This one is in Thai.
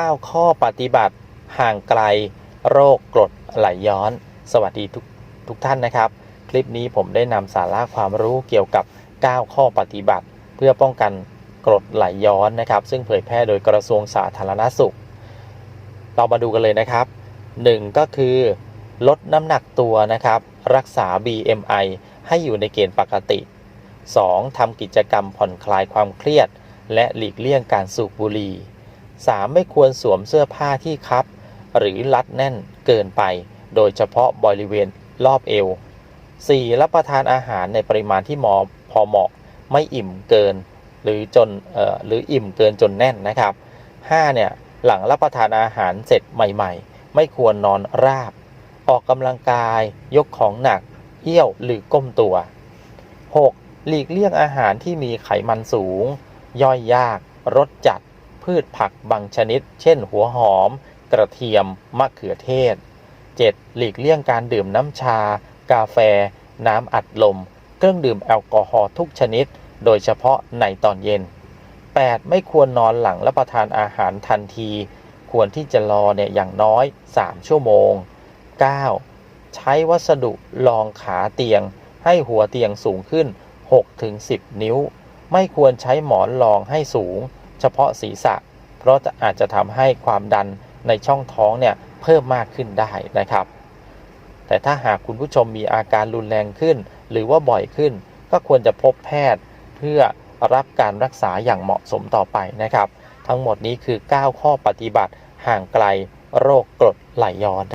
9 ข้อปฏิบัติห่างไกลโรคกรดไหลย้อน สวัสดีทุกทุกท่านนะครับ คลิปนี้ผมได้นำสาระความรู้เกี่ยวกับ 9 ข้อปฏิบัติ เพื่อป้องกันกรดไหลย้อนนะครับ ซึ่งเผยแพร่โดยกระทรวงสาธารณสุข เรามาดูกันเลยนะครับ 1 ก็คือ ลดน้ำหนักตัวนะครับ รักษา BMI ให้อยู่ในเกณฑ์ปกติ 2. ทำกิจกรรมผ่อนคลายความเครียด และหลีกเลี่ยงการสูบบุหรี่ 3. ไม่ควรสวมเสื้อผ้าที่คับ หรือรัดแน่นเกินไป โดยเฉพาะบริเวณรอบเอว 4. รับประทานอาหารในปริมาณที่หมอพอเหมาะ ไม่อิ่มเกิน หรือจนออหรืออิ่มเกินจนแน่นนะครับ 5. เนี่ยหลังรับประทานอาหารเสร็จใหม่ ๆ ไม่ควรนอนราบ ออกกำลังกาย ยกของหนักเยี่ยวหรือก้มตัว 6. หลีกเลี่ยงอาหารที่มีไขมันสูง ย่อยยาก รสจัด พืชผักบางชนิด เช่น หัวหอม กระเทียม มะเขือเทศ 7. หลีกเลี่ยงการดื่มน้ำชา กาแฟ น้ำอัดลม เครื่องดื่มแอลกอฮอล์ทุกชนิด โดยเฉพาะในตอนเย็น 8. ไม่ควรนอนหลังรับประทานอาหารทันที ควรที่จะรอเนี่ยอย่างน้อย 3 ชั่วโมง 9. ใช้วัสดุรองขาเตียง ให้หัวเตียงสูงขึ้น 6-10 นิ้ว ไม่ควรใช้หมอนรองให้สูง เฉพาะศีรษะ เพราะจะอาจจะทำให้ความดันในช่องท้องเนี่ยเพิ่มมากขึ้นได้นะครับ แต่ถ้าหากคุณผู้ชมมีอาการรุนแรงขึ้น หรือว่าบ่อยขึ้น ก็ควรจะพบแพทย์เพื่อรับการรักษาอย่างเหมาะสมต่อไปนะครับ ทั้งหมดนี้คือ 9 ข้อปฏิบัติห่างไกลโรคกรดไหลย้อน